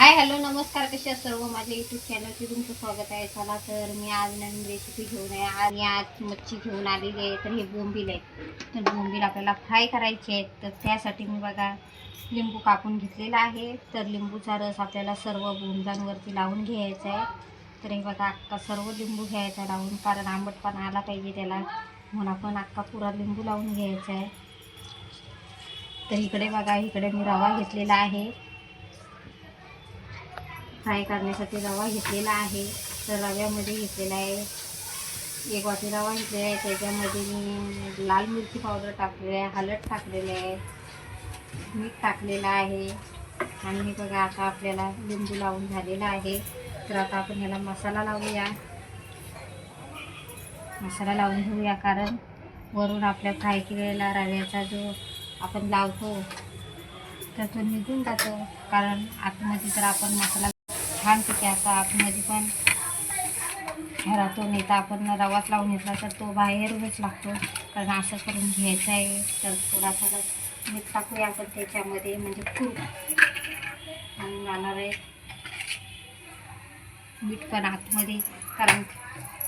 Hi hello नमस्कार कशा सर्व? माझ्या युट्यूब चॅनलचे तुमचं स्वागत आहे. चला तर मी आज नवीन रेसिपी घेऊन आहे. आणि आज मच्छी घेऊन आलेली आहे. तर हे बोंबील आहे. तर बोंबील आपल्याला फ्राय करायचे आहेत. तर त्यासाठी मी बघा लिंबू कापून घेतलेला आहे. तर लिंबूचा रस आपल्याला सर्व बोंबलांवरती लावून घ्यायचा आहे. तर हे बघा अख्खा सर्व लिंबू घ्यायचा लावून. कारण आंबटपणा आला पाहिजे त्याला. म्हणून आपण अख्खा पुरा लिंबू लावून घ्यायचा आहे. तर इकडे बघा इकडे मी रवा घेतलेला आहे. फ्राय करण्यासाठी रवा घेतलेला आहे. तर रव्यामध्ये घेतलेला आहे. एक वाटी रवा घेतलेला आहे. त्याच्यामध्ये मी लाल मिरची पावडर टाकलेली आहे हळद टाकलेली आहे मीठ टाकलेलं आहे. आणि हे बघा आता आपल्याला लिंबू लावून झालेला आहे. तर आता आपण ह्याला मसाला लावूया. मसाला लावून घेऊया कारण वरून आपल्या फ्राय केलेला रव्याचा जो आपण लावतो तर तो निघून जातो. कारण आतमध्ये जर आपण मसाला छानपैकी असा आतमध्ये पण घरातून नाही आपण रवाच लावून घेतला तर तो बाहेरूनच लागतो. कारण असं करून घ्यायचं आहे. तर थोडासा मीठ टाकूया आपण त्याच्यामध्ये. म्हणजे खूप आणि जाणार आहे. मीठ पण आतमध्ये. कारण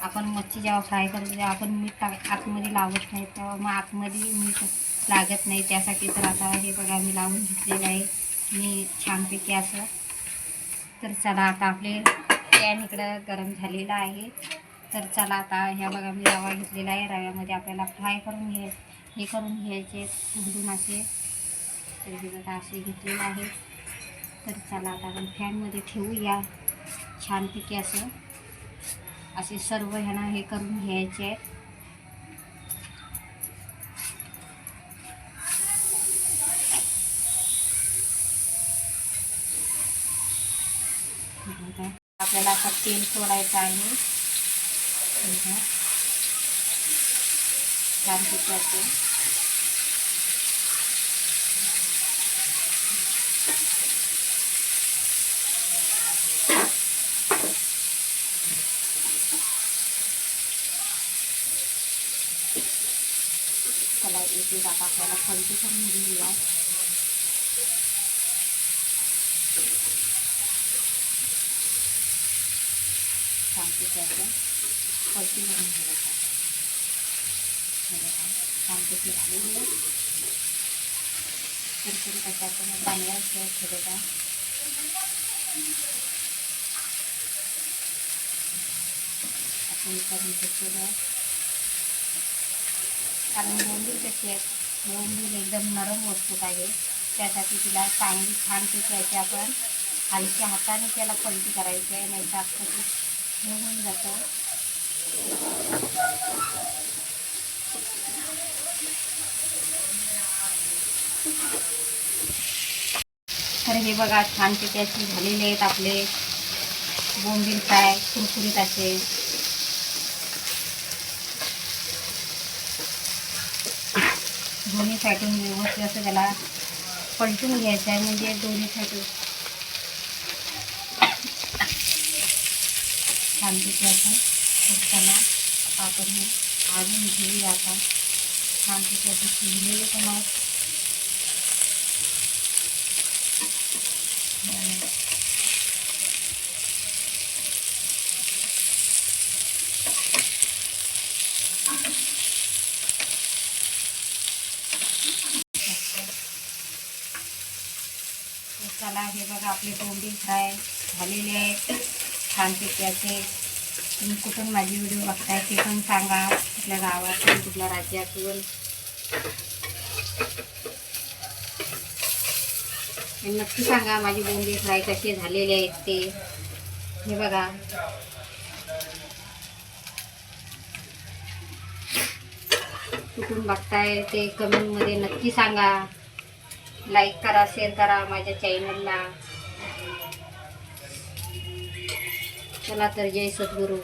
आपण मच्छी जेव्हा फ्राय करतो तेव्हा आपण मीठ टाक आतमध्ये लावत नाही. तेव्हा मग आतमध्ये मीठ लागत नाही. त्यासाठी तर आता हे बघा मी लावून घेतलेलं आहे. मी छानपैकी असं तर चला आता आपले पॅन इकडं गरम झालेलं आहे. तर चला आता ह्या बघा मी रवा घेतलेला आहे. रव्यामध्ये आपल्याला फ्राय करून घ्याय हे करून घ्यायचे उघडून असे. तर हे बघा असे घेतलेलं आहे. तर चला आता आपण फॅनमध्ये ठेवूया छानपैकी असं. असे सर्व ह्यांना हे करून घ्यायचे आहेत. आपल्याला आता तेल सोडायचं आहे बघा. छानपैकी असं त्याला एक एक आता आपल्याला पलटी करून घेऊया छानपैकी असं पलटी करून घ्यायचं हे बघा, छानपैकी झालेली आहे कुरकुरी कशा आपण बांधायचं थोडं आपण करून घेतलेलं आहे कारण बोंबील कशी आहे बोंबील एकदम नरम वस्तू आहे त्यासाठी तिला चांगली छानपैकी अशी आपण हलक्या हाताने त्याला पलटी करायची आहे नाही तर अख्खं ते हे तर हे बघा छानपैकी अशी झालेले आहेत आपले बोंबील फ्राय कुरकुरीत असे. दोन्ही साईडून व्यवस्थित असं त्याला पलटून घ्यायचं आहे. म्हणजे दोन्ही साईडून छानपैकी असं तर त्याला आपण हे भाजून घेऊया आता. छानपैकी असं शिजलेले पण तर चला हे बघा आपले बोंबील फ्राय झालेले आहेत. छानपैकी असे तुम्ही कुठून माझी व्हिडिओ बघताय ते पण सांगा. कुठल्या गावातून कुठल्या राज्यातून. नक्की सांगा माझी बोंबी फ्राय कसे झालेले आहेत ते. हे बघा. कुठून बघताय ते कमेंटमध्ये नक्की सांगा. लाईक करा शेअर करा माझ्या चॅनलला चला तर जय सद्गुरू.